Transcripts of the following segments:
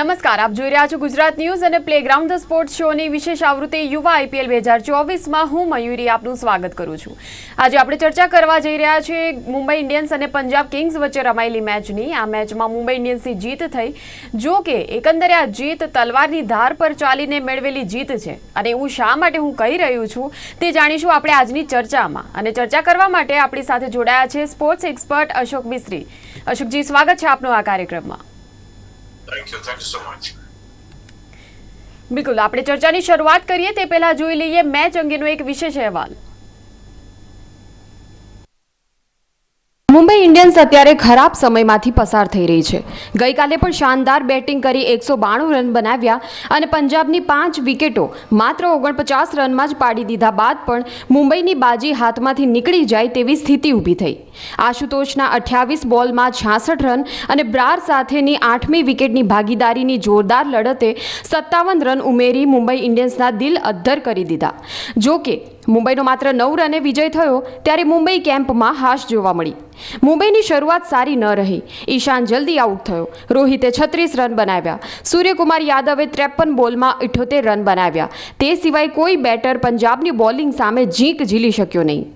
નમસ્કાર, આપ જોઈ રહ્યા છો ગુજરાત ન્યૂઝ અને પ્લેગ્રાઉન્ડ ધ સ્પોર્ટ શોની વિશેષ આવૃત્તિ યુવા આઈપીએલ બે હજાર ચોવીસમાં હું મયુરી આપનું સ્વાગત કરું છું. આજે આપણે ચર્ચા કરવા જઈ રહ્યા છીએ મુંબઈ ઇન્ડિયન્સ અને પંજાબ કિંગ્સ વચ્ચે રમાયેલી મેચની. આ મેચમાં મુંબઈ ઇન્ડિયન્સની જીત થઈ. જો કે એકંદરે આ જીત તલવારની ધાર પર ચાલીને મેળવેલી જીત છે. અને એવું શા માટે હું કહી રહ્યું છું તે જાણીશું આપણે આજની ચર્ચામાં. અને ચર્ચા કરવા માટે આપણી સાથે જોડાયા છે સ્પોર્ટ્સ એક્સપર્ટ અશોક મિસ્ત્રી. અશોકજી, સ્વાગત છે આપનું આ કાર્યક્રમમાં. Thank you. So much. બિલકુલ. આપણે ચર્ચાની શરૂઆત કરીએ. તે પહેલા જોઈ લઈએ મેચ અંગેનો એક વિશેષ અહેવાલ. મુંબઈ ઇન્ડિયન્સ અત્યારે ખરાબ સમયમાંથી પસાર થઈ રહી છે. ગઈકાલે પણ શાનદાર બેટિંગ કરી એકસો બાણું રન બનાવ્યા અને પંજાબની પાંચ વિકેટો માત્ર ઓગણપચાસ રનમાં જ પાડી દીધા બાદ પણ મુંબઈની બાજી હાથમાંથી નીકળી જાય તેવી સ્થિતિ ઊભી થઈ. આશુતોષના અઠ્યાવીસ બોલમાં છાસઠ રન અને બ્રાર સાથેની આઠમી વિકેટની ભાગીદારીની જોરદાર લડતે સત્તાવન રન ઉમેરી મુંબઈ ઇન્ડિયન્સના દિલ અદ્ધર કરી દીધા. જો કે મુંબઈનો માત્ર નવ રને વિજય થયો, ત્યારે મુંબઈ કેમ્પમાં હાશ જોવા મળી. મુંબઈની શરૂઆત સારી ન રહી. ઈશાન જલ્દી આઉટ થયો. રોહિતે છત્રીસ રન બનાવ્યા. સૂર્યકુમાર યાદવે ત્રેપન બોલમાં ઇઠોતેર રન બનાવ્યા. તે સિવાય કોઈ બેટર પંજાબની બોલિંગ સામે ઝીંક ઝીલી શક્યો નહીં.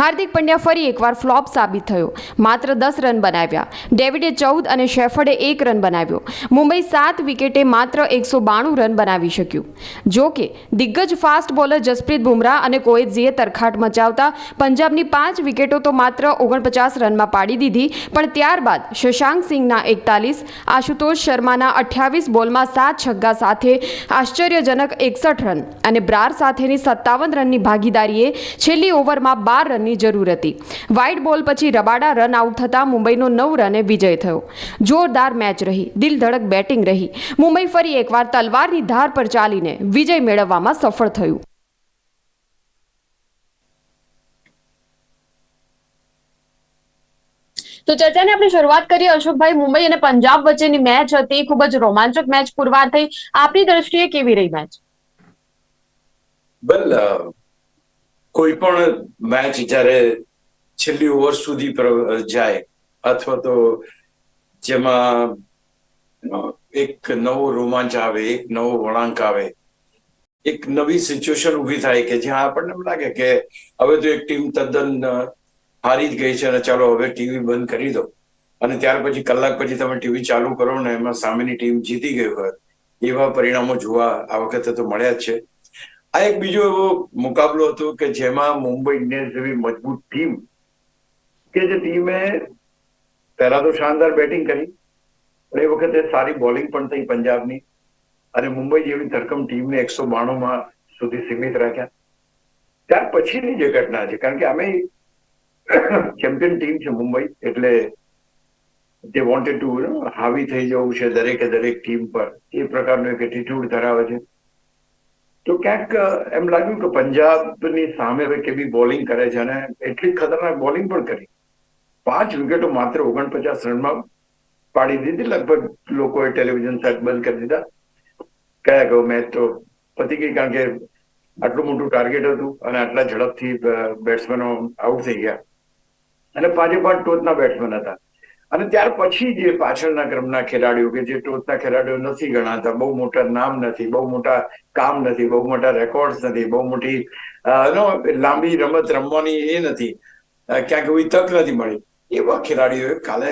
હાર્દિક પંડ્યા ફરી એકવાર ફ્લોપ સાબિત થયો. માત્ર દસ રન બનાવ્યા. ડેવિડે ચૌદ અને શેફર્ડે એક રન બનાવ્યો. મુંબઈ સાત વિકેટે માત્ર એકસો બાણું રન બનાવી શક્યું. જો કે, દિગ્ગજ ફાસ્ટ બોલર જસપ્રીત બુમરાહ અને કોએતઝીએ તરખાટ મચાવતા પંજાબની પાંચ વિકેટો તો માત્ર ઓગણપચાસ રનમાં પાડી દીધી, પણ ત્યારબાદ શશાંક સિંહના એકતાલીસ, આશુતોષ શર્માના અઠ્યાવીસ બોલમાં સાત છગ્ગા સાથે આશ્ચર્યજનક એકસઠ રન અને બ્રાર સાથેની સત્તાવન રનની ભાગીદારીએ છેલ્લી ઓવરમાં બાર રનની જરૂર હતી. વાઇડ બોલ પછી રબાડા રન આઉટ થતાં મુંબઈનો નવ રને વિજય થયો. જોરદાર મેચ રહી. દિલધડક બેટિંગ રહી. મુંબઈ ફરી એકવાર તલવારની ધાર પર ચાલીને વિજય મેળવવામાં સફળ થયું. તો ચર્ચાની આપણે શરૂઆત કરીએ. અશોકભાઈ મુંબઈ અને પંજાબ વચ્ચેની મેચ હતી. ખૂબ જ રોમાંચક મેચ પુરવાર થઈ. આપની દ્રષ્ટિએ કેવી રહી મેચ વેલ કોઈ પણ મેચ જ્યારે છેલ્લી ઓવર સુધી જાય, અથવા તો જેમાં એક નવો રોમાંચ આવે, એક નવો વળાંક આવે, એક નવી સિચ્યુએશન ઊભી થાય કે જ્યાં આપણને એમ લાગે કે હવે તો એક ટીમ તદ્દન હારી જ ગઈ છે અને ચાલો હવે ટીવી બંધ કરી દો. અને ત્યાર પછી, કલાક પછી તમે ટીવી ચાલુ કરો ને એમાં સામેની ટીમ જીતી ગઈ હોય, એવા પરિણામો જોવા આ વખતે તો મળ્યા જ છે. આ એક બીજો એવો મુકાબલો હતો કે જેમાં મુંબઈ ઇન્ડિયન્સ જેવી મજબૂત ટીમ કે જે ટીમે પહેલા તો શાનદાર બેટિંગ કરી, પણ એ વખતે સારી બોલિંગ પણ થઈ પંજાબની અને મુંબઈ જેવી ધરકમ ટીમને એકસો બાણુંમાં સુધી સીમિત રાખ્યા. ત્યાર પછીની જે ઘટના છે, કારણ કે અમે ચેમ્પિયન ટીમ છે મુંબઈ, એટલે જે વોન્ટેડ ટુ હાવી થઈ જવું છે દરેકે દરેક ટીમ પર, એ પ્રકારનો એક એટીટ્યુડ ધરાવે છે. તો ક્યાંક એમ લાગ્યું કે પંજાબની સામે હવે કેવી બોલિંગ કરે છે અને એટલી ખતરનાક બોલિંગ પણ કરી. પાંચ વિકેટો માત્ર ઓગણપચાસ રનમાં પાડી દીધી. લગભગ લોકોએ ટેલિવિઝન સેટ બંધ કરી દીધા. કયા ગયો મેચ તો પતી ગઈ કારણ કે આટલું મોટું ટાર્ગેટ હતું અને આટલા ઝડપથી બેટ્સમેનો આઉટ થઈ ગયા. અને પાંચે પાંચ ટોચના બેટ્સમેન હતા. અને ત્યાર પછી જે પાછળના ક્રમના ખેલાડીઓ કે જે ટોચના ખેલાડીઓ નથી ગણાતા, બહુ મોટા નામ નથી, બહુ મોટા કામ નથી, બહુ મોટા રેકોર્ડ્સ નથી, બહુ મોટી લાંબી રમત રમવાની એ નથી ક્યાંક એવી તક નથી મળી. એવા ખેલાડીઓએ કાલે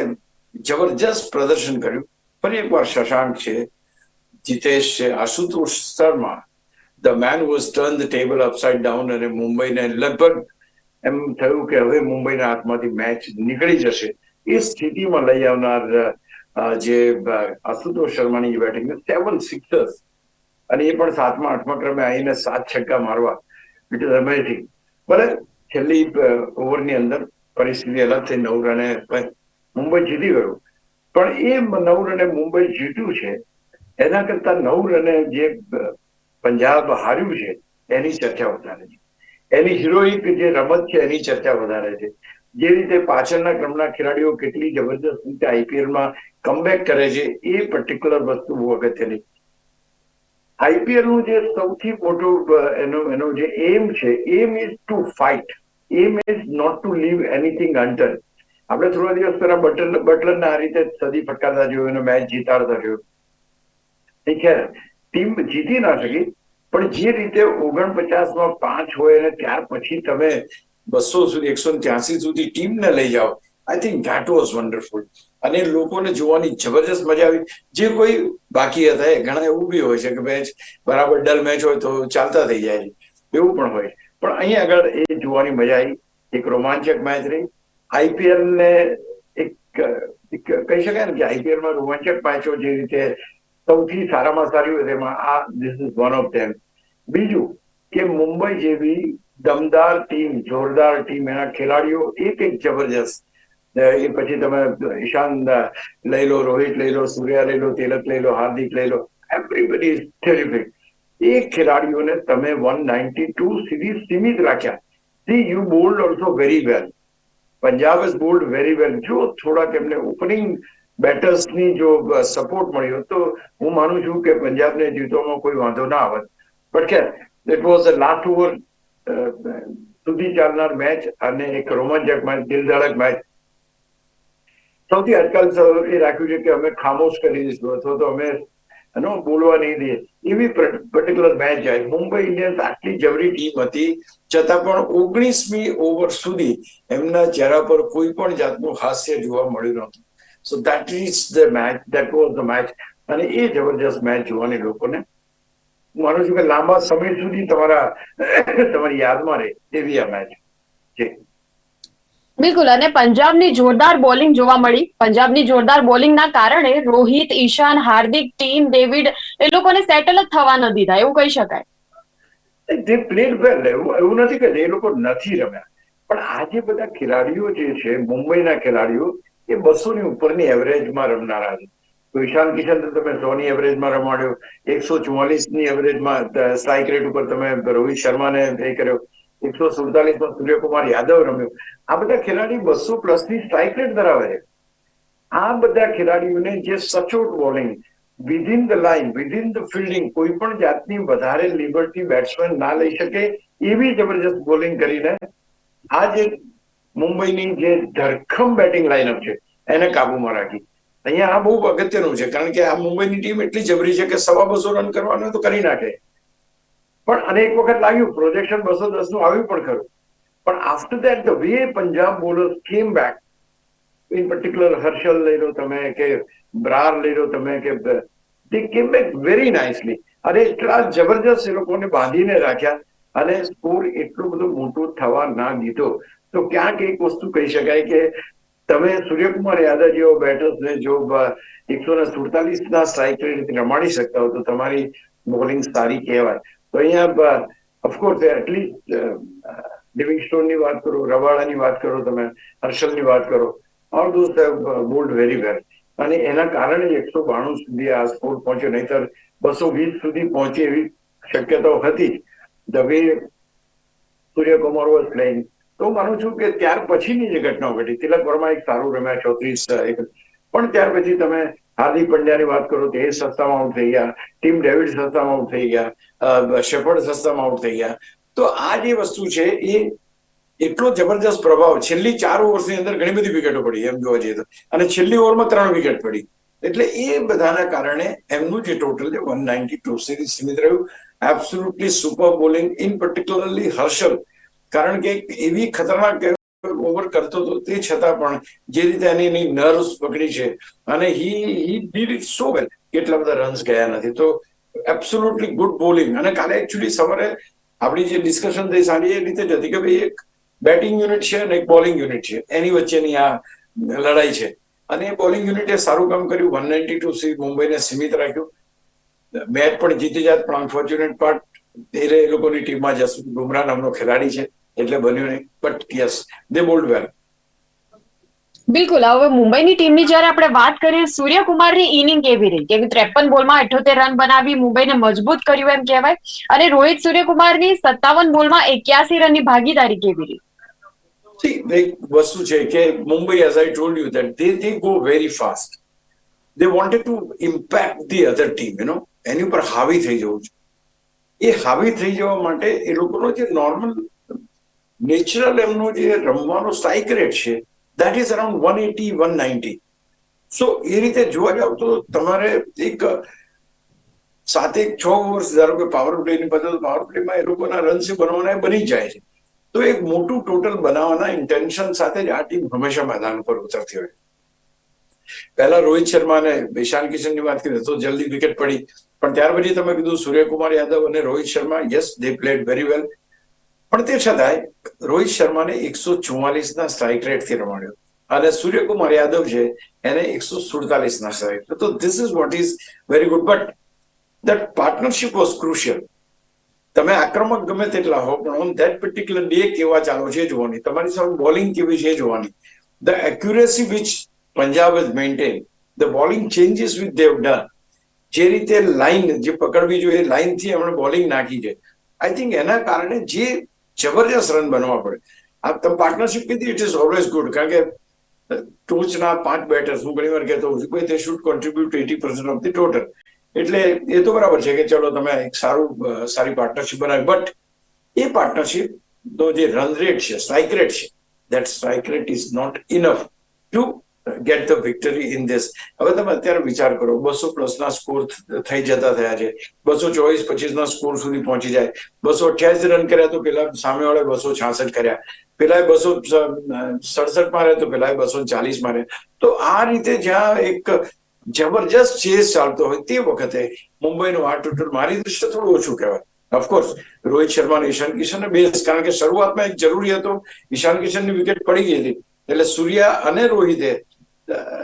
જબરજસ્ત પ્રદર્શન કર્યું. ફરી એકવાર શશાંક છે, જીતેશ છે, Ashutosh Sharma, the man was turn the table upside down અને મુંબઈને લગભગ એમ થયું કે હવે મુંબઈના હાથમાંથી મેચ નીકળી જશે. એ સ્થિતિમાં લઈ આવનાર જે આશુતોષ શર્માની બેટિંગ સેવન સિક્સર્સ અને એ પણ સાતમા આઠમા ક્રમે આવીને સાત છક્કા મારવા ઇટ ઇઝ અમેઝિંગ ભલે છેલ્લી ઓવરની અંદર પરિસ્થિતિ અલગ થઈ નવ રને મુંબઈ જીતી ગયું પણ એ નવ રને મુંબઈ જીત્યું છે એના કરતા નવ રને જે પંજાબ હાર્યું છે એની ચર્ચા વધારે છે એની હિરોઈક જે રમત છે એની ચર્ચા વધારે છે જે રીતે પાછળના ક્રમના ખેલાડીઓ કેટલી જબરદસ્ત રીતે આઈપીએલમાં કમબેક કરે છે, એ પર્ટિક્યુલર વસ્તુ બહુ અગત્યની આઈપીએલનું જે સૌથી મોટું એનો એનો જે એમ છે aim is to fight aim is not to leave anything untouched આપણે થોડા દિવસ પહેલા બટલર બટલરને આ રીતે સદી ફટકારતા જોયું, એનો મેચ જીતાડતા જોયું. ઠીક છે? ટીમ જીતી ના શકી, પણ જે રીતે ઓગણપચાસમાં પાંચ હોય અને ત્યાર પછી તમે બસો સુધી એકસો ત્યાસી સુધી ટીમને લઈ જાઓ. I think that was wonderful અને લોકોને જોવાની જબરજસ્ત મજા આવી. જે કોઈ બાકી હતા, એ ઘણા એવું બી હોય છે કે મેચ બરાબર ડલ મેચ હોય તો ચાલતા થઈ જાય છે. એવું પણ હોય. પણ અહીંયા આગળ એ જોવાની મજા આવી. એક રોમાંચક મેચ રહી. આઈપીએલ ને એક કહી શકાય ને કે આઈપીએલમાં રોમાંચક મેચો જે રીતે સૌથી સારામાં સારી હોય તેમાં આ this is one of them બીજું કે મુંબઈ જેવી દમદાર ટીમ, જોરદાર ટીમ એના ખેલાડીઓ, એક એક જબરજસ્ત. એ પછી તમે ઈશાન લઈ લો, રોહિત લઈ લો, સૂર્યા લઈ લો, તિલક લઈ લો, હાર્દિક લઈ લો એવરીબડી ઇઝ ટેરિફિક એ ખેલાડીઓને તમે વન નાઇન્ટી ટુ સુધી સીમિત રાખ્યા. See you bowled also very well Punjab is bowled very well જો થોડાક એમને ઓપનિંગ બેટર્સની જો સપોર્ટ મળ્યો તો હું માનું છું કે પંજાબને જીતવામાં કોઈ વાંધો ના આવત. બટ કે it was a last over સુધી ચાલનાર મેચ અને એક રોમાંચક મેચ દિલધડક મેચ સૌથી આજકાલ એ રાખ્યું છે કે અમે ખામોશ કરી દઈશું અથવા તો અમે એનો બોલવા નહીં દઈએ. એવી પર્ટિક્યુલર મેચ જાય મુંબઈ ઇન્ડિયન્સ આટલી જબરી ટીમ હતી, છતાં પણ ઓગણીસમી ઓવર સુધી એમના ચહેરા પર કોઈ પણ જાતનું હાસ્ય જોવા મળ્યું નહોતું. So that is the match that was the match અને એ જબરજસ્ત મેચ જોવાની લોકોને હું માનું છું કે લાંબા સમય સુધી તમારા તમારી યાદમાં રહે એવી આ મેચ છે બિલકુલ અને પંજાબની જોરદાર બોલિંગ જોવા મળી. પંજાબની જોરદાર બોલિંગના કારણે રોહિત ઈશાન હાર્દિક ટીમ ડેવિડ એ લોકોને સેટલ જ થવા ન દીધા એવું કહી શકાય. તે પ્લેડ વેલ એવું એવું નથી કે એ લોકો નથી રમ્યા. પણ આજે બધા ખેલાડીઓ જે છે મુંબઈના ખેલાડીઓ એ બસો ની ઉપરની એવરેજમાં રમનારા છે. તો ઈશાન કિશન તમે સોની એવરેજમાં રમાડ્યો. એકસો ની એવરેજમાં સ્ટ્રાઇક રેટ ઉપર તમે રોહિત શર્માને એ કર્યો. એકસો સુડતાલીસમાં સૂર્યકુમાર યાદવ રમ્યો. આ બધા ખેલાડી બસો પ્લસની સ્ટ્રાઇક રેટ ધરાવે છે. આ બધા ખેલાડીઓને જે સચોટ bowling within the line within the fielding કોઈ પણ જાતની વધારે લિબર્ટી બેટ્સમેન ના લઈ શકે એવી જબરજસ્ત બોલિંગ કરીને આ જે મુંબઈની જે ધરખમ બેટિંગ લાઇનઅપ છે, એને કાબુમાં રાખી. અહીંયા આ બહુ અગત્યનું છે, કારણ કે આ મુંબઈની ટીમ એટલી જબરી છે કે સવા બસો રન કરવાનો તો કરી નાખે. પણ અને વખત લાગ્યું પ્રોજેક્શન બસો દસનું આવ્યું પણ ખરું. પણ after that way Punjab bowlers came back in particular Harshal લઈ લો તમે કે બ્રાર લઈ લો તમે કે તે કેમ બેક વેરી નાઇસલી અને એટલા જબરજસ્ત એ લોકોને બાંધીને રાખ્યા અને સ્કોર એટલું બધું મોટું થવા ના દીધો. તો ક્યાંક એક વસ્તુ કહી શકાય કે તમે સૂર્યકુમાર યાદવ જેવો બેટર્સને જો એકસો ને સુડતાલીસ ના સ્ટ્રાઇક રેટ રમાડી શકતા હો તો તમારી બોલિંગ સારી કહેવાય. તો અહીંયા ઓફકોર્સ એટલીસ્ટ લિવિંગસ્ટોનની વાત કરો, રવાડાની વાત કરો તમે, હર્ષલની વાત કરો all those bowled very well અને એના કારણે એકસો બાણું સુધી આ સ્કોર પહોંચ્યો, નહીતર બસો વીસ સુધી પહોંચે એવી શક્યતાઓ હતી the way Suryakumar was playing તો માનું છું કે ત્યાર પછીની જે ઘટનાઓ ઘટી, તિલક વર્મા એક સારું રમ્યા, ચોત્રીસ એક પણ ત્યાર પછી તમે હાર્દિક પંડ્યાની વાત કરો તો એ સસ્તામાં આઉટ થઈ ગયા, ટીમ ડેવિડ સસ્તામાં આઉટ થઈ ગયા શેફર્ડ સસ્તામાં આઉટ થઈ ગયા. તો આ જે વસ્તુ છે એ એટલો જબરજસ્ત પ્રભાવ છેલ્લી ચાર ઓવર્સની અંદર ઘણી બધી વિકેટો પડી એમ જોવા જઈએ તો. અને છેલ્લી ઓવરમાં ત્રણ વિકેટ પડી. એટલે એ બધાના કારણે એમનું જે ટોટલ છે, વન નાઇન્ટી ટુ સિરીઝ સીમિત રહ્યું. Absolutely super bowling in particularly Harshal કારણ કે એવી ખતરનાક ઓવર કરતો હતો તે છતાં પણ જે રીતે એની એની નર્વ્સ પકડી છે અને હી હી ડીડ ઇટ સો વેલ કેટલા બધા રન્સ ગયા નથી. તો એબ્સોલ્યુટલી ગુડ બોલિંગ અને કાલે એકચ્યુઅલી સવારે આપણી જે ડિસ્કશન થઈ સારી એ રીતે જ હતી કે ભાઈ એક બેટિંગ યુનિટ છે અને એક બોલિંગ યુનિટ છે. એની વચ્ચેની આ લડાઈ છે. અને એ બોલિંગ યુનિટે સારું કામ કર્યું. વન નાઇન્ટી ટુ સી મુંબઈને સીમિત રાખ્યું. મેચ પણ જીતી જાત પણ અનફોર્ચ્યુનેટ પાર્ટ એ લોકોની ટીમમાં જસપ્રીત બુમરાહ નામનો ખેલાડી છે. એટલે બન્યું નહીં. But yes they bowled well બિલકુલ. હવે મુંબઈની ટીમની જ્યારે આપણે વાત કરીએ સૂર્યકુમારની ઇનિંગ કેવી રહી? કે ત્રેપન બોલમાં અઠ્યોતેર રન બનાવી મુંબઈને મજબૂત કર્યું એમ કહેવાય. અને રોહિત સૂર્યકુમારની સત્તાવન બોલમાં એક્યાસી રનની ભાગીદારી કેવી રહી? એક વસ્તુ છે કે Mumbai as I told you that they they go very fast they wanted to impact the other team you know એની ઉપર હાવી થઈ જવું છે એ હાવી થઈ જવા માટે એ લોકોનો જે નોર્મલ નેચરલ એમનો જે રમવાનો સ્ટ્રાઇક રેટ છે. That is around one eighty one ninety so એ રીતે જોવા જાવ તો તમારે એક સાત એક છ વર્ષ ધારો કે પાવર પ્લેની બદલ પાવર પ્લેમાં એ લોકોના રન્સ બનાવવાના બની જાય છે. તો એક મોટું ટોટલ બનાવવાના ઇન્ટેન્શન સાથે જ આ ટીમ હંમેશા મેદાન ઉપર ઉતરતી હોય. પહેલા રોહિત શર્મા અને ઈશાન કિશનની વાત કરીએ તો જલ્દી વિકેટ પડી. પણ ત્યાર પછી તમે કીધું સૂર્યકુમાર યાદવ અને Rohit Sharma yes they played very well પણ તે છતાંય રોહિત શર્માને એકસો ના સ્ટ્રાઇક રેટથી રમાડ્યો. અને સૂર્યકુમાર યાદવ છે, એને એકસો સુડતાલીસ ના સ્ટ્રાઇક તો this is what is very good but that partnership was crucial તમે આક્રમક ગમે તેટલા હો, પણ ઓન ધેટ પર્ટિક્યુલર ડે કેવા ચાલો છે જોવાની. તમારી સામે બોલિંગ કેવી છે જોવાની. The accuracy which Punjab is maintain the bowling changes with they've done જે રીતે લાઈન જે પકડવી જોઈએ એ લાઈનથી એમણે બોલિંગ નાખી છે. આઈ થિંક એના કારણે જે જબરજસ્ત રન બનવા પડે. આ તમે પાર્ટનરશિપ કીધી ઇટ ઇઝ ઓલવેઝ ગુડ કારણ કે ટોચના પાંચ બેટર્સ હું ઘણી વાર કહેતો હું ભાઈ તે should contribute eighty percent of the total એટલે એ તો બરાબર છે કે ચલો તમે એક સારું સારી પાર્ટનરશિપ બનાવી. બટ એ પાર્ટનરશિપ નો જે રન રેટ છે સ્ટ્રાઇક રેટ છે that strike rate is not enough to get the victory in this હવે તમે અત્યારે વિચાર કરો, બસો પ્લસ ના સ્કોર થઈ જતા થયા છે. બસો ચોવીસ, પચીસ ના સ્કોર સુધી પહોંચી જાય. બસો અઠ્યાસી રન કર્યા તો પેલા સામેવાળા બસો છાસઠ કર્યા. પેલા બસો સડસઠ મારે તો પેલા બસો ચાલીસ મારે. તો આ રીતે જ્યાં એક જબરજસ્ત ચેસ ચાલતો હોય તે વખતે મુંબઈનું આ ટોટલ મારી દૃષ્ટિએ થોડું ઓછું કહેવાય. ઓફકોર્સ રોહિત શર્મા અને ઈશાન કિશન બેસ કારણ કે શરૂઆતમાં એક જરૂરી હતો. ઈશાન કિશનની વિકેટ પડી ગઈ હતી. એટલે સૂર્યા અને રોહિતે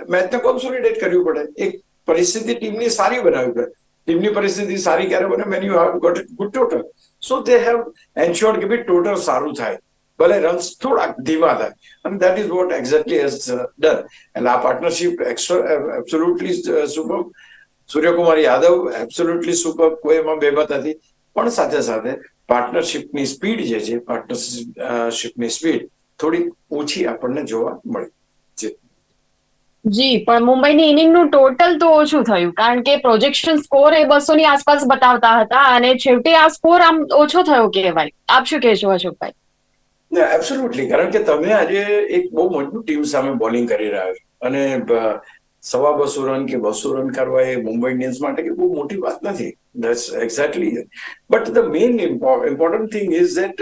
મેચને કોન્સોલિડેટ કરવી પડે. એક પરિસ્થિતિ ટીમની સારી બનાવવી પડે. ટીમની પરિસ્થિતિ સારી ક્યારે બને? Man you have got good total so they have ensured કે ભાઈ ટોટલ સારું થાય. ભલે રન્સ થોડાક ધીમા થાય. અને that is what exactly has done એટલે આ partnership absolutely super Suryakumar Yadav absolutely super કોઈ એમાં બેમત નથી. પણ સાથે સાથે પાર્ટનરશિપની સ્પીડ જે છે પાર્ટનરશિપની સ્પીડ થોડી ઓછી આપણને જોવા મળી. જી, પણ મુંબઈની ઇનિંગનું ટોટલ તો ઓછું થયું, કારણ કે પ્રોજેક્શન સ્કોર એ બસો ની આસપાસ બતાવતા હતા અને છેવટે આ સ્કોર આમ ઓછો થયો કહેવાય. આપ શું કહેશો, અશોકભાઈ? એબ્સોલ્યુટલી કારણ કે તમે આજે એક બહુ મોટું ટીમ સામે બોલિંગ કરી રહ્યા છો. અને સવા બસો રન કે બસો રન કરવા એ મુંબઈ ઇન્ડિયન્સ માટે કે બહુ મોટી વાત નથી. That's exactly but the main important thing is that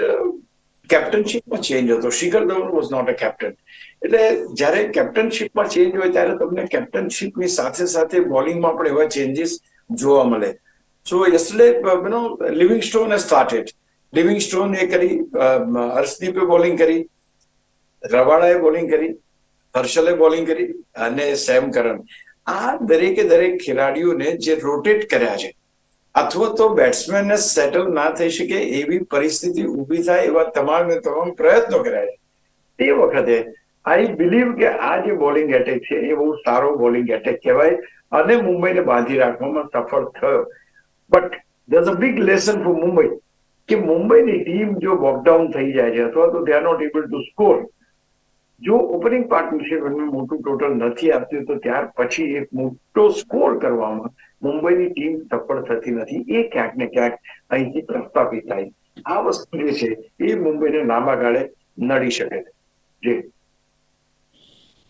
કેપ્ટનશીપમાં change હતો. Shikhar Dhawan was not a captain એટલે જ્યારે કેપ્ટનશીપમાં ચેન્જ હોય ત્યારે તમને કેપ્ટનશીપની સાથે સાથે બોલિંગમાં પણ એવા ચેન્જીસ જોવા મળે. So yesterday you know Livingstone started Livingstone એ કરી હર્ષદીપે બોલિંગ કરી, રવાડાએ બોલિંગ કરી, હર્ષલે બોલિંગ કરી અને સેમ કરન આ દરેકે દરેક ખેલાડીઓને જે રોટેટ કર્યા છે અથવા તો બેટ્સમેનને સેટલ ના થઈ શકે એવી પરિસ્થિતિ ઊભી થાય એવા તમામ તમામ પ્રયત્નો કર્યા. છે તે વખતે આઈ બિલીવ કે આ જે બોલિંગ એટેક છે, એ બહુ સારો બોલિંગ એટેક કહેવાય અને મુંબઈને બાંધી રાખવામાં સફળ થયો. But there's a big lesson for Mumbai કે મુંબઈની ટીમ જો વોકડાઉન થઈ જાય છે અથવા તો they are not able to score જો ઓપનિંગ પાર્ટનરશિપ એમને મોટું ટોટલ નથી આપતી, તો ત્યાર પછી એક મોટો સ્કોર કરવામાં મુંબઈની ટીમ સફળ થતી નથી. એ ક્યાંક ને ક્યાંક અહીંથી પ્રસ્થાપિત થાય. આ વસ્તુ જે છે એ મુંબઈને લાંબા ગાળે નડી શકે છે. જી.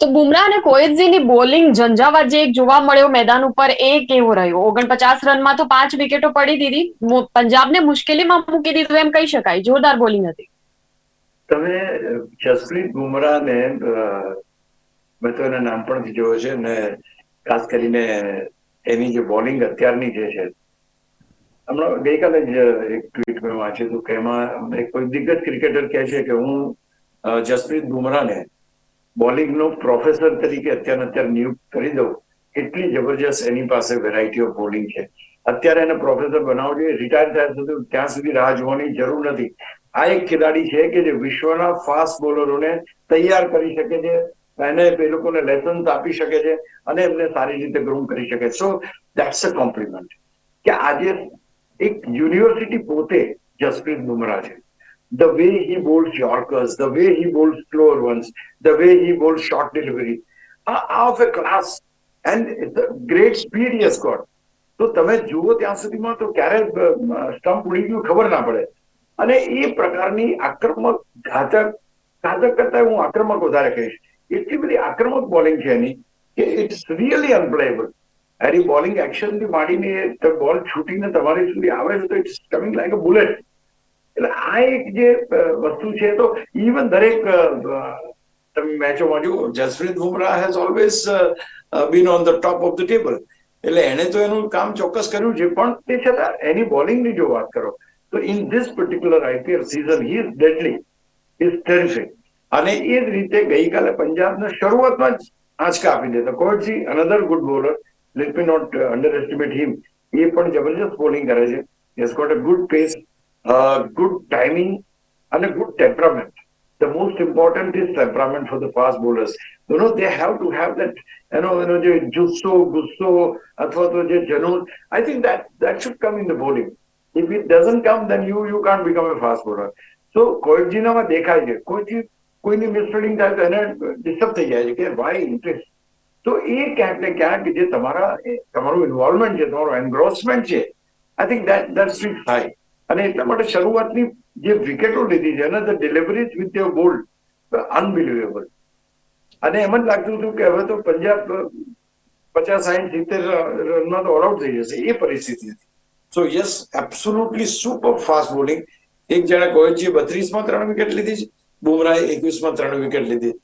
તો બુમરાહ અને કોએતઝીની બોલિંગ ઝંઝાવાત જે એક જોવા મળ્યો મેદાન ઉપર એ કેવો રહ્યો? ઓગણપચાસ રનમાં તો પાંચ વિકેટો પડી દીધી. પંજાબને મુશ્કેલીમાં મૂકી દીધું એમ કહી શકાય. જોરદાર બોલિંગ હતી. તમે જસપ્રીત બુમરાહને મેં તો એના નાનપણથી જોયો છે ને ખાસ કરીને એની જે બોલિંગ અત્યારની જે છે, હમણાં ગઈકાલે જ એક ટ્વીટ મેં વાંચ્યું હતું કે એમાં એક કોઈ દિગ્ગજ ક્રિકેટર કહે છે કે હું જસપ્રીત બુમરાને બોલિંગનો પ્રોફેસર તરીકે અત્યારે અત્યારે નિયુક્ત કરી દઉં, એટલી જબરજસ્ત એની પાસે વેરાયટી ઓફ બોલિંગ છે. અત્યારે એને પ્રોફેસર બનાવવો જોઈએ રિટાયર થયા સુધી ત્યાં સુધી રાહ જોવાની જરૂર નથી. આ એક ખેલાડી છે કે જે વિશ્વના ફાસ્ટ બોલરોને તૈયાર કરી શકે છે એને એ લોકોને લેસન્સ આપી શકે છે અને એમને સારી રીતે ગ્રૂમ કરી શકે સો દેટ્સ અ કોમ્પ્લિમેન્ટ કે આજે એક યુનિવર્સિટી પોતે જસપ્રીત બુમરા છે. The way he bowled yorkers the way he bowled slower ones the way he bowled short delivery. And it's a great speed he has got. તો તમે જુઓ ત્યાં સુધીમાં તો ક્યારે સ્ટમ્પ ઉડી ગયું ખબર ના પડે. અને એ પ્રકારની આક્રમક ઘાતક ઘાતક કરતા હું આક્રમક વધારે કહીશ. એટલી બધી આક્રમક બોલિંગ છે એની કે ઇટ્સ રિયલી અનપ્લેએબલ એની બોલિંગ એક્શનથી માંડીને બોલ છૂટીને તમારી સુધી આવે છે તો it's coming like a bullet એટલે આ એક જે વસ્તુ છે, તો ઇવન દરેક તમે મેચોમાં જુઓ, Jasprit Bumrah has always been on the top of the table એટલે એને તો એનું કામ ચોક્કસ કર્યું છે, પણ તે છતાં એની બોલિંગની જો વાત કરો, તો in this particular IPL season he is deadly is terrific અને એ જ રીતે ગઈકાલે પંજાબને શરૂઆતમાં જ આંચકા આપી દેતા Coetzee another good bowler let me not underestimate him એ પણ જબરજસ્ત બોલિંગ કરે છે has got a good pace good timing અને good temperament important is temperament for the fast bowlers. You know, they have to have that, you know, you know, the jusso, gusso, અથવા તો જે જનૂન. I think that that should come in the bowling. If it doesn't come, then you you can't become a fast bowler. So કોઈજીનામાં દેખાય છે કોઈજી કોઈની મિસરીડિંગ થાય તો એને disturb થઈ જાય છે કે વાય ઇન્ટરેસ્ટ તો એ ક્યાંક ને ક્યાંક જે તમારા તમારું ઇન્વોલ્વમેન્ટ છે, તમારું એન્ગ્રોસમેન્ટ છે I think that that sweet થાય અને એટલા માટે શરૂઆતની જે વિકેટો લીધી છે અને the deliveries with your bowled unbelievable અને એમ જ લાગતું હતું કે હવે તો પંજાબ, પચાસ સાઠ સિત્તેર રનમાં તો ઓલ આઉટ થઈ જશે, એ પરિસ્થિતિ હતી. So yes absolutely super fast bowling એક જણા કોહલીએ બત્રીસમાં ત્રણ વિકેટ લીધી છે. બુમરાહે એકવીસમાં ત્રણ વિકેટ લીધી.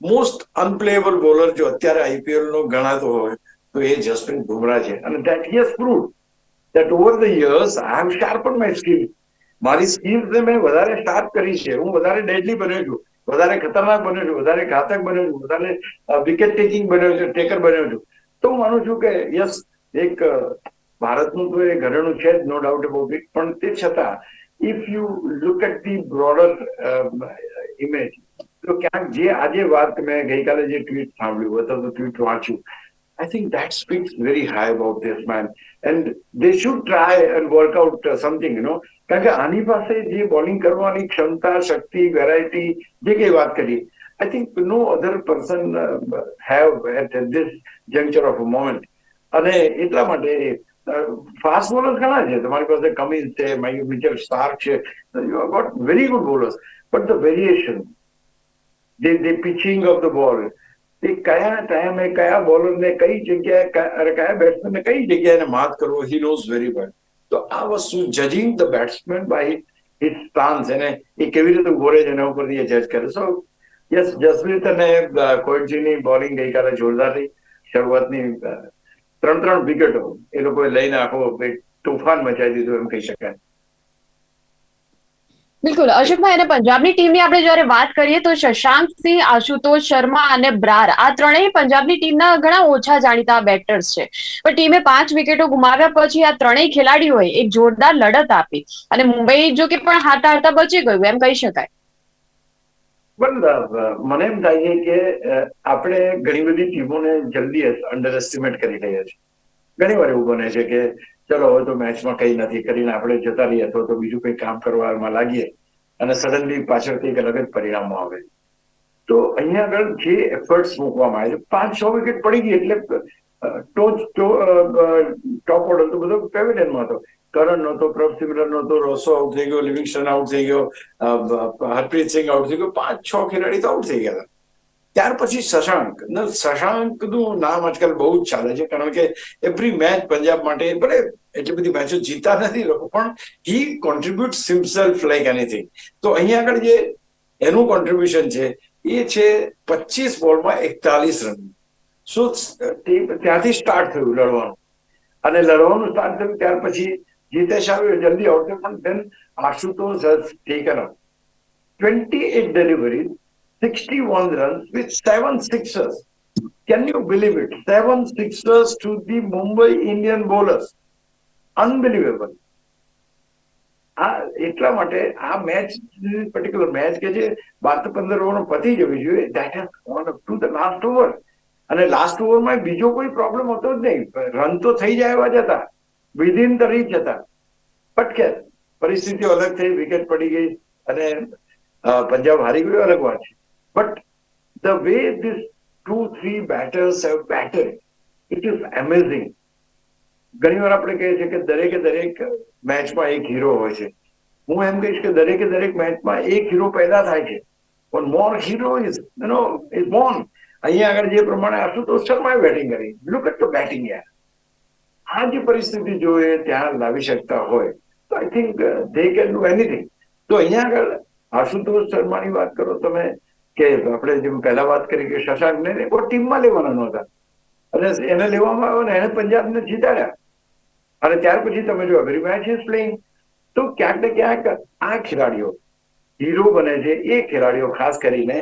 મોસ્ટ અનપ્લેએબલ બોલર જો અત્યારે આઈપીએલ નો ગણાતો હોય, તો એ જસપ્રીત બુમરાહ છે. અને that yes prove proved over the years I have sharpen my skill મારી સ્કિલ મેં વધારે શાર્પ કરી છે. હું વધારે ડેડલી બન્યો છું. વધારે ખતરનાક બન્યો છું. વધારે ઘાતક બન્યો છું. વધારે વિકેટ ટેકિંગ બન્યો છું ટેકર બન્યો છું. તો હું માનું છું કે યસ એક ભારતનું તો એ ઘરેણું છે જ નો ડાઉટ અબાઉટ ઇટ પણ તે છતાં if you look at the broader image તો ક્યાંક જે આજે વાત મેં ગઈકાલે જે ટ્વીટ સાંભળ્યું અથવા તો ટ્વીટ વાંચ્યું I think that speaks very high about this man. And they should out uh, something, you know. કારણ કે આની પાસે જે બોલિંગ કરવાની ક્ષમતા શક્તિ વેરાયટી જે કઈ વાત કરી I think no other person have at this juncture of a moment અને એટલા માટે ફાસ્ટ બોલર્સ ઘણા છે. તમારી પાસે કમિન્સ છે મિચેલ સ્ટાર્ક છે. You are got very good bowlers but the variation જે the pitching of the ball એ કયા ટાઈમે કયા બોલરને કઈ જગ્યાએ અરે કયા બેટ્સમેનને કઈ જગ્યાએ માત કરવો હી નોઝ વેરી વેલ તો આ વસ્તુ judging the batsman by hit stance એને, એ કેવી રીતે ઊભો રહે છે એના ઉપરથી જજ કરે. સો યસ જસપ્રીત અને કોઈજીની બોલિંગ ગઈકાલે જોરદાર રહી. શરૂઆતની ત્રણ ત્રણ વિકેટો એ લોકોએ લઈને આખો તોફાન મચાવી દીધું એમ કહી શકાય. બિલકુલ. અશોકભાઈ, અને પંજાબની ટીમની આપણે જ્યારે વાત કરીએ તો શશાંક સિંહ, આશુતોષ શર્મા અને બ્રાર, આ ત્રણેય પંજાબની ટીમના ઘણા ઓછા જાણીતા બેટર્સ છે. પણ ટીમે પાંચ વિકેટો ગુમાવ્યા પછી આ ત્રણેય ખેલાડીઓએ એક જોરદાર લડત આપી. અને મુંબઈ જો કે પણ હારતા હારતા બચી ગયું, એમ કહી શકાય. પણ મને એમ છે કે આપણે ઘણી બધી ટીમોને જલ્દી અંડર એસ્ટિમેટ કરી રહ્યા છીએ. ઘણી વાર એવું બને છે કે, ચલો, હવે તો મેચમાં કઈ નથી કરીને આપણે જતા રહીએ અથવા તો બીજું કઈ કામ કરવામાં લાગીએ. અને સડનલી પાછળથી એક અલગ જ પરિણામો આવે. તો અહીંયા આગળ જે એફર્ટ્સ મૂકવામાં આવે છે પાંચ છ વિકેટ પડી ગઈ એટલે ટોચ ટોપ ઓર્ડર તો બધો પેવેલિયનમાં હતો. કરણ નહોતો, પ્રભ સિમરન નહોતો, રોસો આઉટ થઈ ગયો લિવિંગસ્ટન આઉટ થઈ ગયો હરપ્રીત સિંહ આઉટ થઈ ગયો, પાંચ, છ ખેલાડી તો આઉટ થઈ ગયા હતા. ત્યાર પછી શશાંક. શશાંકનું નામ આજકાલ બહુ જ ચાલે છે, કારણ કે એવરી મેચ પંજાબ માટે ભલે એટલી બધી મેચો જીતા નથી લોકો, પણ he contribute himself like anything તો અહીંયા આગળ જે એનું કોન્ટ્રીબ્યુશન છે, એ છે પચીસ બોલમાં એકતાલીસ રન. સો ત્યાંથી સ્ટાર્ટ થયું લડવાનું. અને લડવાનું સ્ટાર્ટ થયું ત્યાર પછી જીતેશ આવ્યો જલ્દી આવતો પણ then Ashutosh has taken up. 28 deliveries 61 runs with seven sixers. Can you believe it? Seven sixers to the mumbai indian bowlers. Unbelievable. આ એટલા માટે આ મેચ પર્ટિક્યુલર મેચ કે જે બારથી પંદર ઓવર પતી જવી જોઈએ that has gone up to the last over અને લાસ્ટ ઓવરમાં બીજો કોઈ પ્રોબ્લેમ હતો જ નહીં રન તો થઈ જાય એવા જ હતા વિધિન ધ રીચ હતા પટકે પરિસ્થિતિ અલગ થઈ વિકેટ પડી ગઈ અને પંજાબ હારી ગયું અલગ વાત છે but the way this two three batters have batter it is amazing ઘણી વાર આપણે કહીએ છીએ કે દરેકે દરેક મેચમાં એક હીરો હોય છે. હું એમ કહીશ કે દરેકે દરેક મેચમાં એક હીરો પેદા થાય છે. પણ more hero is you know is born અહીંયા આગળ જે પ્રમાણે આશુતોષ શર્માએ બેટિંગ કરી. લુક એટ ધ બેટિંગ યાર. આ જે પરિસ્થિતિ જોઈએ, ત્યાં લાવી શકતા હોય. તો I think they can do anything તો અહીંયા આગળ આશુતોષ શર્માની વાત કરો તમે, કે આપણે જેમ પહેલા વાત કરી કે શશાંકને ટીમમાં લેવાના નહોતા. અને એને લેવામાં આવ્યો ને એને પંજાબને જીતાડ્યા. અને ત્યાર પછી તમે જો એવરી મેચ ઇઝ પ્લેઇંગ તો ક્યાંક ને ક્યાંક આ ખેલાડીઓ હીરો બને છે. એ ખેલાડીઓ ખાસ કરીને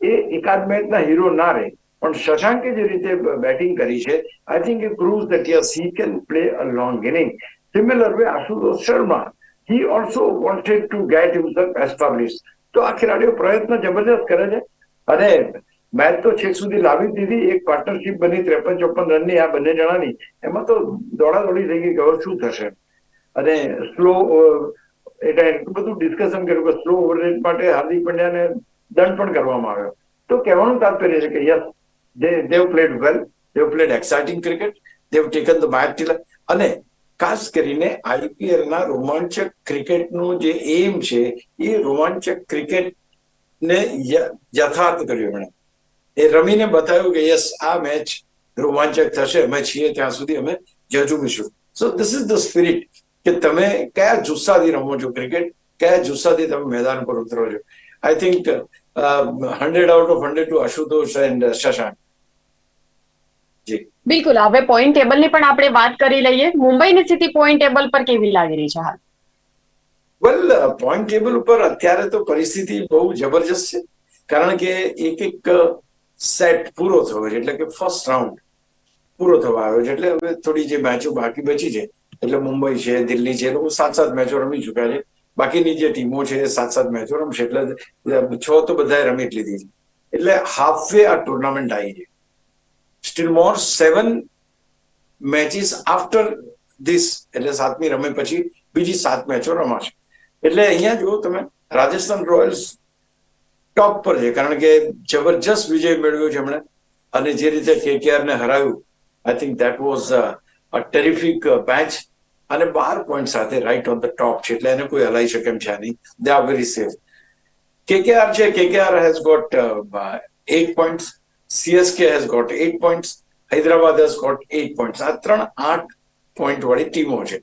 એ એકાદ મેચના હીરો ના રહે. પણ શશાંકે જે રીતે બેટિંગ કરી છે I think a proves that yes he can play a long inning similar way Ashutosh Sharma he also wanted to get himself establish તો આ ખેલાડીઓ પ્રયત્ન જબરજસ્ત કરે છે. અને મેચ તો છેક સુધી લાવી દીધી. એક પાર્ટનરશિપ બની, ત્રેપન ચોપન રનની આ બંને જણાની. એમાં તો દોડાદોડી થઈ ગઈ. હવે શું થશે? અને સ્લો એટલે એટલું બધું ડિસ્કશન કર્યું કે સ્લો ઓવરરેટ માટે હાર્દિક પંડ્યાને દંડ પણ કરવામાં આવ્યો. તો કહેવાનું તાત્પર્ય છે કે yes they, they've played well. They've played exciting cricket. They've taken the match. till અને ખાસ કરીને આઈપીએલ ના રોમાંચક ક્રિકેટનું જે એમ છે, એ રોમાંચક ક્રિકેટ ને યથાર્થ કર્યું એમણે. એ રમીને બતાવ્યું કે યસ આ મેચ રોમાંચક થશે. અમે છીએ ત્યાં સુધી અમે જજુમીશું. So this is the spirit કે તમે કયા જુસ્સાથી રમો છો ક્રિકેટ કયા જુસ્સાથી તમે મેદાન પર ઉતરો છો? I think hundred out of hundred to Ashutosh and Shashank બિલકુલ હવે પોઈન્ટ ટેબલની પણ આપણે વાત કરી લઈએ મુંબઈની સ્થિતિ પોઈન્ટ ટેબલ પર કેવી લાગી રહી છે હાલ વેલ પોઈન્ટ ટેબલ ઉપર અત્યારે તો પરિસ્થિતિ બહુ જબરજસ્ત છે કારણ કે એક એક સેટ પૂરો થયો છે એટલે કે ફર્સ્ટ રાઉન્ડ પૂરો થવા આવ્યો છે એટલે હવે થોડી જે મેચો બાકી બચી છે એટલે મુંબઈ છે દિલ્હી છે એ લોકો સાત સાત મેચો રમી ચુક્યા છે. બાકીની જે ટીમો છે એ સાત સાત મેચો રમશે. એટલે છ તો બધાએ રમી જ લીધી છે. એટલે હાફ વે આ ટુર્નામેન્ટ આવી છે still more seven matches after this એટલે સાતમી રમે પછી બીજી સાત મેચો રમાશે. એટલે અહીંયા જુઓ તમે, રાજસ્થાન રોયલ્સ ટોપ પર છે, કારણ કે જબરજસ્ત વિજય મેળવ્યો છે એમણે. અને જે રીતે કેકેઆર ને હરાવ્યું I think that was a terrific match અને બાર પોઈન્ટ સાથે રાઈટ ઓન ધ ટોપ છે, એટલે એને કોઈ હલાઈ શકે એમ છે નહીં. They are very safe KKR છે, KKR has got eight points CSK has got eight points Hyderabad has got eight points આ ત્રણ આઠ પોઈન્ટ વાળી ટીમો છે.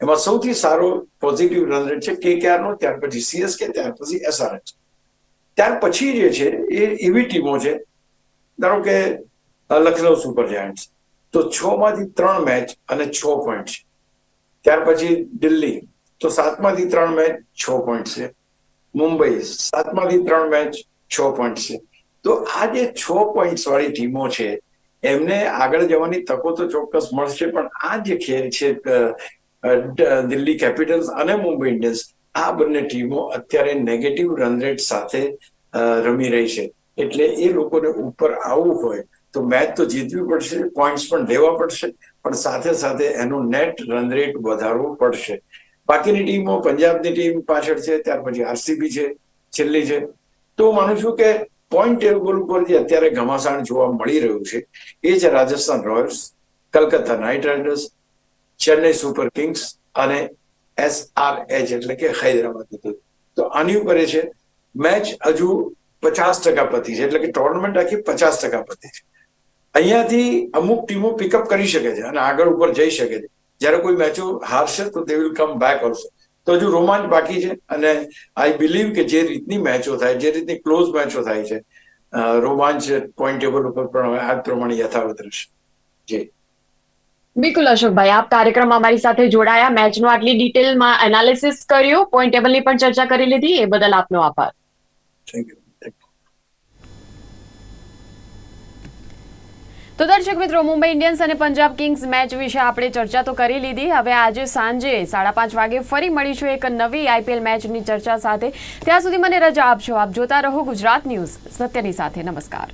એમાં સૌથી સારો પોઝિટિવ રન રેટ છે કેકેઆર નો, ત્યાર પછી સીએસકે ત્યાર પછી એસઆરએચ ત્યાર પછી જે છે એ એવી ટીમો છે, ધારો કે લખનૌ સુપર જાયન્ટ્સ. તો છ માંથી ત્રણ મેચ અને છ પોઈન્ટ છે ત્યાર પછી દિલ્હી. તો સાતમાંથી ત્રણ મેચ છ પોઈન્ટ છે. મુંબઈ, સાતમાંથી ત્રણ મેચ છ પોઈન્ટ છે. તો આ જે છ પોઈન્ટ વાળી ટીમો છે, એમને આગળ જવાની તકો તો ચોક્કસ મળશે, પણ આ જે ખેલ છે દિલ્હી કેપિટલ્સ અને મુંબઈ ઇન્ડિયન્સ, આ બંને ટીમો અત્યારે નેગેટિવ રન રેટ સાથે રમી રહી છે. એટલે એ લોકોને ઉપર આવવું હોય, તો મેચ તો જીતવી પડશે પોઈન્ટ્સ પણ લેવા પડશે, પણ સાથે સાથે એનું નેટ રન રેટ વધારવું પડશે. બાકીની ટીમો પંજાબની ટીમ પાછળ છે, ત્યાર પછી આરસીબી છે, છેલ્લી છે. તો માનું છું કે પોઈન્ટ ટેબલ ઉપર જે અત્યારે ઘમાસાણ જોવા મળી રહ્યું છે, એ છે Rajasthan Royals Calcutta Knight Riders Chennai Super Kings અને એસઆરએચ એટલે કે હૈદરાબાદ હતું તો આની ઉપર છે, મેચ હજુ પચાસ ટકા પતી છે, એટલે કે ટોર્નામેન્ટ આખી પચાસ ટકા પતી છે. અહીંયાથી અમુક ટીમો પિકઅપ કરી શકે છે અને આગળ ઉપર જઈ શકે છે. જ્યારે કોઈ મેચો હારશે તો they will come back also તો હજુ રોમાંચ બાકી છે અને આઈ બિલીવ કે જે રીતની મેચો થાય જે રીતની ક્લોઝ મેચો થાય છે રોમાંચ પોઈન્ટ ટેબલ ઉપર પણ હવે આ પ્રમાણે યથાવત રહેશે. જી બિલકુલ અશોકભાઈ આપ કાર્યક્રમમાં અમારી સાથે જોડાયા. મેચનું આટલી ડિટેલમાં એનાલિસિસ કર્યું. પોઈન્ટ ટેબલની પણ ચર્ચા કરી લીધી. એ બદલ આપનો આભાર. થેન્ક યુ તો દર્શક મિત્રો, મુંબઈ ઇન્ડિયન્સ અને પંજાબ કિંગ્સ મેચ વિશે આપણે ચર્ચા તો કરી લીધી. હવે આજે સાંજે સાડા પાંચ વાગે ફરી મળીશું એક નવી આઈપીએલ મેચની ચર્ચા સાથે. ત્યાં સુધી મને રજા આપશો આપ જોતા રહો ગુજરાત ન્યૂઝ. સત્યની સાથે નમસ્કાર.